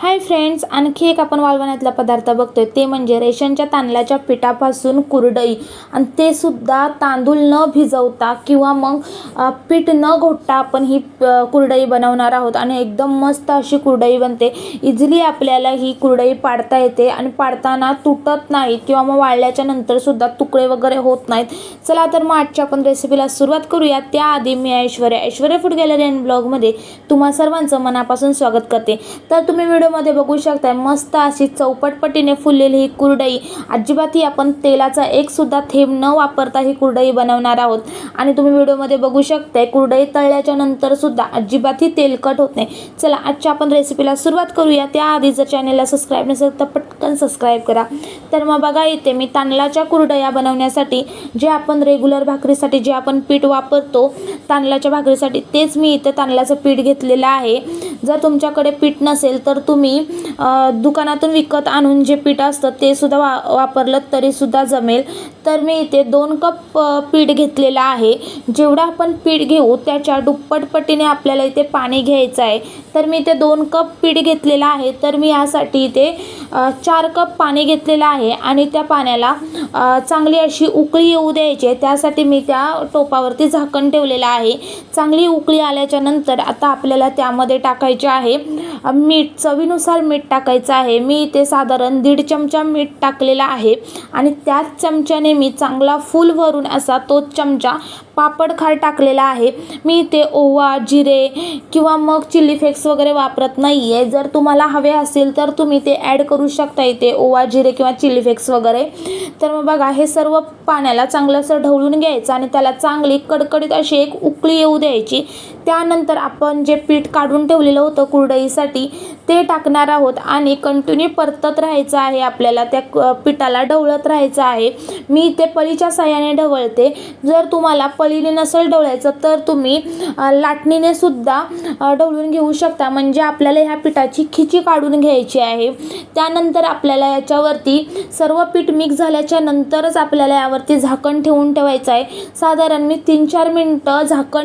Hi friends आणखी एक आपण वाळवण्यातला पदार्थ बघतोय. ते म्हणजे रेशनच्या तांदळाच्या पिठापासून कुरडई. आणि ते सुद्धा तांदूळ न भिजवता किंवा मग पीठ न घोटता आपण ही कुरडई बनवणार आहोत. आणि एकदम मस्त अशी कुरडई बनते. इझिली आपल्याला ही कुरडई पाडता येते आणि पाडताना तुटत नाही किंवा मग वाळल्याच्या नंतर सुद्धा तुकडे वगैरे होत नाहीत. चला तर मग आजच्या आपण रेसिपीला सुरुवात करूया. त्याआधी मी Aishwarya Aishwarya food gallery and ब्लॉगमध्ये तुम्हा सर्वांचं मनापासून स्वागत करते. तर तुम्ही व्हिडिओमध्ये बघू शकताय मस्त अशी चौपटपटीने फुललेली ही कुरडई. अजिबातही आपण तेलाचा एक सुद्धा थेंब न वापरता ही कुरडई बनवणार आहोत. आणि तुम्ही व्हिडिओमध्ये बघू शकताय कुरडई तळल्याच्या नंतर सुद्धा अजिबातही तेलकट होत नाही. चला आजच्या आपण रेसिपीला सुरुवात करूया. त्याआधी जर चॅनेलला सबस्क्राईब नसेल तर पटकन सबस्क्राईब करा. तर मग बघा इथे मी तांदळाच्या कुरडया बनवण्यासाठी जे आपण रेग्युलर भाकरीसाठी जे आपण पीठ वापरतो तांदळाच्या भाकरीसाठी तेच मी इथे तांदळाचं पीठ घेतलेलं आहे. जर तुमच्याकडे पीठ नसेल तर तुम्ही दुकानातून विकत आणून जे पीठ असतं ते सुद्धा वा वापरलं तरीसुद्धा जमेल. तर मी इथे दोन कप पीठ घेतलेलं आहे. जेवढं आपण पीठ घेऊ त्याच्या दुप्पट पटीने आपल्याला इथे पाणी घ्यायचं आहे. तर मी इथे दोन कप पीठ घेतलेलं आहे. तर मी यासाठी इथे चार कप पाणी घेतलेलं आहे आणि त्या पाण्याला चांगली अशी उकळी येऊ द्यायची. आहे त्यासाठी मी त्या टोपावरती झाकण ठेवलेलं आहे. चांगली उकळी आल्याच्यानंतर आता आपल्याला त्यामध्ये टाकायचे आहे मीठ चवीनुसार मीठ टाकायचं आहे. मी इथे साधारण दीड चमचा मीठ टाकलेला आहे आणि त्याच चमच्याने मी चांगला फुल भरून असा तो चमचा पापड खार टाकलेला आहे. मी इथे ओवा जिरे किंवा मग चिली फ्लेक्स वगैरे वापरत नाही आहे जर तुम्हाला हवे असेल तर तुम्ही ते ॲड करू शकता इथे ओवा जिरे किंवा चिली फ्लेक्स वगैरे. तर मग बघा हे सर्व पाण्याला चांगलं असं ढवळून घ्यायचं आणि त्याला चांगली कडकडीत अशी एक उकळी येऊ द्यायची. त्यानंतर आपण जे पीठ काढून ठेवलेलं होतं कुरडईसाठी ते टाकणार आहोत आणि कंटिन्यू परतत राहायचं आहे आपल्याला. त्या क- पिठाला ढवळत राहायचं आहे. मी इथे पळीच्या साह्याने ढवळते. जर तुम्हाला पळीने नसेल ढवळायचं तर तुम्ही लाटणीने सुद्धा ढवळून घेऊ शकता. म्हणजे आपल्याला ह्या पिठाची खिची काढून घ्यायची आहे. त्यानंतर आपल्याला याच्यावरती सर्व पीठ मिक्स झाल्याच्या नंतरच आपल्याला यावरती झाकण ठेवून ठेवायचं आहे. साधारण मी तीन चार मिनटं झाकण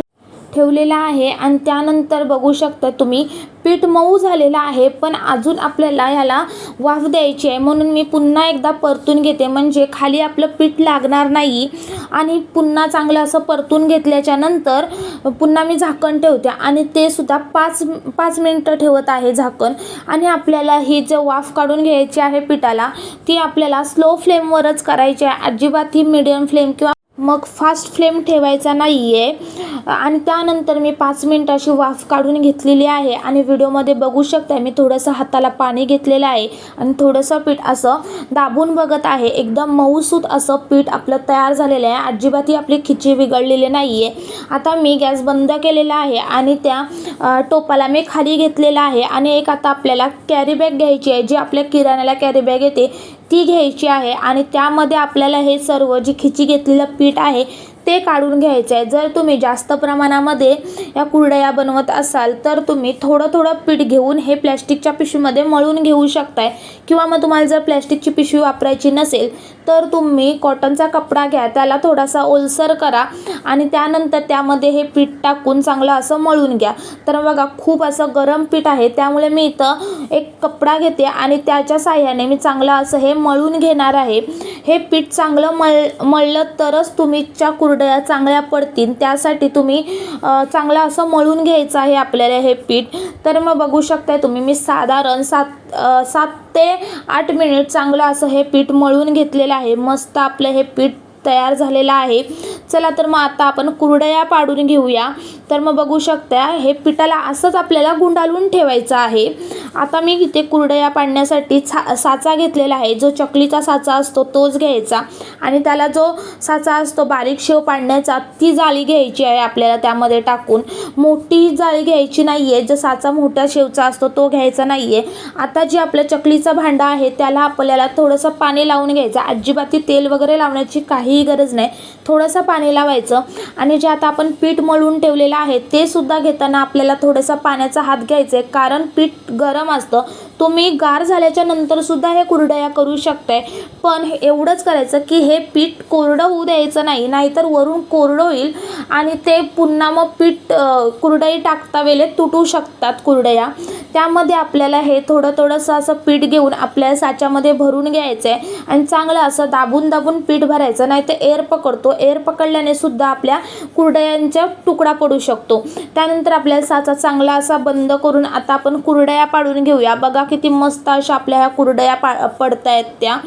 ठेवलेला आहे आणि त्यानंतर बघू शकता तुम्ही पीठ मऊ झालेलं आहे पण अजून आपल्याला ह्याला वाफ द्यायची आहे. म्हणून मी पुन्हा एकदा परतून घेते. म्हणजे खाली आपलं पीठ लागणार नाही आणि पुन्हा चांगलं असं परतून घेतल्याच्या नंतर पुन्हा मी झाकण ठेवते आणि ते सुद्धा पाच पाच मिनटं ठेवत आहे झाकण. आणि आपल्याला ही जे वाफ काढून घ्यायची आहे पिठाला ती आपल्याला स्लो फ्लेमवरच करायची आहे. अजिबात ही मिडियम फ्लेम किंवा मग फास्ट फ्लेम ठेवायचा नाही आहे आणि त्यानंतर मी पाच मिनटं अशी वाफ काढून घेतलेली आहे. आणि व्हिडिओमध्ये बघू शकता मी थोडंसं हाताला पाणी घेतलेलं आहे. आणि थोडंसं पीठ असं दाबून बघत आहे. एकदम मऊसूत असं पीठ आपलं तयार झालेलं आहे. अजिबातही आपली खिची बिघडलेली नाही आहे आता मी गॅस बंद केलेला आहे आणि त्या टोपाला मी खाली घेतलेला आहे. आणि एक आता आपल्याला कॅरी बॅग घ्यायची आहे. जी आपल्या किराण्याला कॅरी बॅग येते ती घ्यायची आहे आणि त्यामध्ये आपल्याला हे सर्व जी खिची घेतलेलं पीठ आहे ते काढून घ्यायचं आहे. जर तुम्ही जास्त प्रमाणामध्ये या कुरडया बनवत असाल तर तुम्ही थोडं थोडं पीठ घेऊन हे प्लॅस्टिकच्या पिशवीमध्ये मळून घेऊ शकताय. किंवा मग तुम्हाला जर प्लॅस्टिकची पिशवी वापरायची नसेल तर तुम्ही कॉटनचा कपडा घ्या त्याला थोडासा ओलसर करा आणि त्यानंतर त्यामध्ये हे पीठ टाकून चांगलं असं मळून घ्या. तर बघा खूप असं गरम पीठ आहे त्यामुळे मी इथं एक कपडा घेते आणि त्याच्या साह्याने मी चांगलं असं हे मळून घेणार आहे. हे पीठ चांगलं मळ मळलं तरच तुमच्या कुरडया चांगल्या पडतील त्यासाठी तुम्ही चांगलं असं मळून घ्यायचं आहे आपल्याला हे पीठ. तर मग बघू शकताय तुम्ही मी साधारण सात सात ते आठ मिनिट चांगलं असं हे पीठ मळून घेतलेलं आहे. मस्त आपलं हे पीठ तयार झालेला आहे. चला तर मग आता आपण कुरडया पाडून घेऊया. तर मग बघू शकता हे पिठाला असंच आपल्याला गुंडाळून ठेवायचं आहे. आता मी इथे कुरडया पाडण्यासाठी सा साचा घेतलेला आहे. जो चकलीचा साचा असतो तोच घ्यायचा. आणि त्याला जो साचा असतो बारीक शेव पाडण्याचा ती जाळी घ्यायची आहे आपल्याला त्यामध्ये टाकून. मोठी जाळी घ्यायची नाही आहे जो साचा मोठ्या शेवचा असतो तो घ्यायचा नाही आहे आता जे आपलं चकलीचं भांडं आहे त्याला आपल्याला थोडंसं पाणी लावून घ्यायचं अजिबात तेल वगैरे लावण्याची काही काहीही गरज नाही. थोडंसं पाणी लावायचं आणि जे आता आपण पीठ मळून ठेवलेलं आहे ते सुद्धा घेताना आपल्याला थोडंसं पाण्याचा हात घ्यायचा आहे कारण पीठ गरम असतं तुम्ही गार झाल्याच्यानंतर सुद्धा हे कुरडया करू शकताय. पण हे एवढंच करायचं की हे पीठ कोरडं होऊ द्यायचं नाही नाहीतर वरून कोरडं होईल आणि ते पुन्हा मग पीठ कुरडई टाकता वेळेत तुटू शकतात कुरडया. त्यामध्ये आपल्याला हे थोडं थोडंसं असं पीठ घेऊन आपल्या साच्यामध्ये भरून घ्यायचं आहे आणि चांगलं असं दाबून दाबून पीठ भरायचं नाही तर एअर पकडतो. एअर पकडल्याने सुद्धा आपल्या कुरडयांचा तुकडा पडू शकतो. त्यानंतर आपल्याला साचा चांगला असा बंद करून आता आपण कुरडया पाडून घेऊया. बघा किती मस्त अशा आपल्या ह्या कुरडया पा पडत आहेत त्या.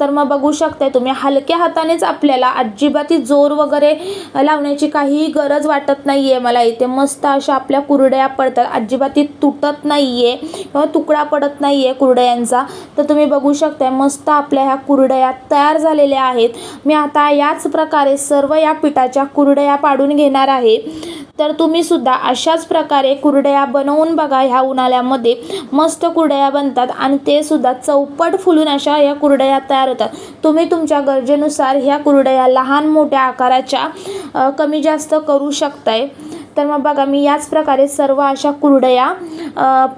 तर मग बघू शकताय तुम्ही हलक्या हातानेच आपल्याला अजिबाती जोर वगैरे लावण्याची काहीही गरज वाटत नाही आहे मला इथे. मस्त अशा आपल्या कुरडया पडतात अजिबाती तुटत नाही आहे किंवा तुकडा पडत नाही आहे कुरडयांचा. तर तुम्ही बघू शकताय मस्त आपल्या ह्या कुरडया तयार झालेल्या आहेत. मी आता याच प्रकारे सर्व या पिठाच्या कुरडया पाडून घेणार आहे. तर तुम्ही सुद्धा अशाच प्रकारे कुरडया बनवून बघा ह्या उन्हाळ्यामध्ये. मस्त कुरडया बनतात आणि ते सुद्धा चौपट फुलून अशा या कुरडया तयार होतात. तुम्ही तुमच्या गरजेनुसार ह्या कुरडया लहान मोठ्या आकाराच्या कमी जास्त करू शकताय. तर मग बघा मी याच प्रकारे सर्व अशा कुरडया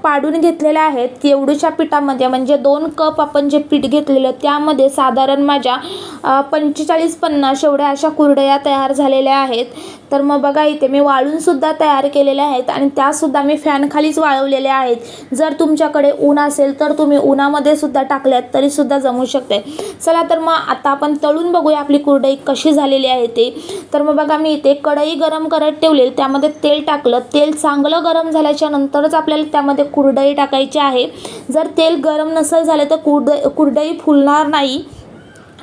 पाडून घेतलेल्या आहेत. एवढ्याशा पिठामध्ये म्हणजे दोन कप आपण जे पीठ घेतलेलं त्यामध्ये साधारण माझ्या पंचेचाळीस पन्नास एवढ्या अशा कुरडया तयार झालेल्या आहेत. तर मग बघा इथे मी वाळूनसुद्धा तयार केलेल्या आहेत आणि त्यासुद्धा मी फॅनखालीच वाळवलेल्या आहेत. जर तुमच्याकडे ऊन असेल तर तुम्ही उन्हामध्ये सुद्धा टाकल्यात तरीसुद्धा जमू शकते चला तर मग आता आपण तळून बघूया आपली कुरडई कशी झालेली आहे ते. तर मग बघा मी इथे कढई गरम करत ठेवलेली त्यामध्ये तेल टाकलं. तेल चांगलं गरम झाल्याच्या नंतरच आपल्याला त्यामध्ये कुरडई टाकायची आहे. जर तेल गरम नसेल झालं तर कुरड कुरडई फुलणार नाही.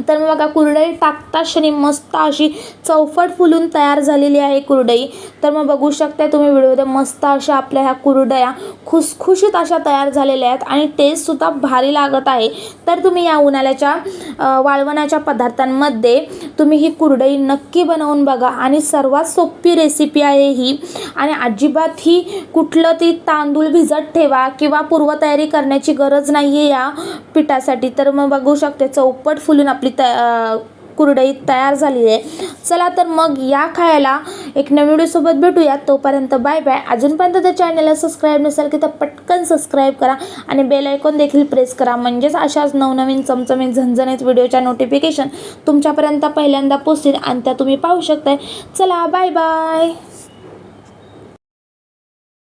तर मग बघा कुरडई टाकता क्षणी मस्त अशी चौफट फुलून तयार झालेली आहे कुरडई. तर मग बघू शकता तुम्ही व्हिडिओमध्ये मस्त अशा आपल्या ह्या कुरडया खुसखुशीत अशा तयार झालेल्या आहेत आणि टेस्टसुद्धा भारी लागत आहे. तर तुम्ही या उन्हाळ्याच्या वाळवण्याच्या वाळवणाच्या पदार्थांमध्ये तुम्ही ही कुरडई नक्की बनवून बघा आणि सर्वात सोपी रेसिपी आहे ही. आणि अजिबात ही कुठलं ती तांदूळ भिजत ठेवा किंवा पूर्वतयारी करण्याची गरज नाही आहे या पिठासाठी. तर मग बघू शकते चौपट फुलून आपली त कुरडई तयार झालेली आहे. चला तर मग या खायला एक नवीन व्हिडिओसोबत भेटूया. तोपर्यंत बाय बाय अजूनपर्यंत त्या चॅनलला सबस्क्राईब नसेल की तर पटकन सबस्क्राईब करा आणि बेल आयकॉन देखील प्रेस करा. म्हणजेच अशाच नवनवीन चमचमीत झणझणीत व्हिडिओच्या नोटिफिकेशन तुमच्यापर्यंत पहिल्यांदा पोचतील आणि त्या तुम्ही पाहू शकताय. चला बाय बाय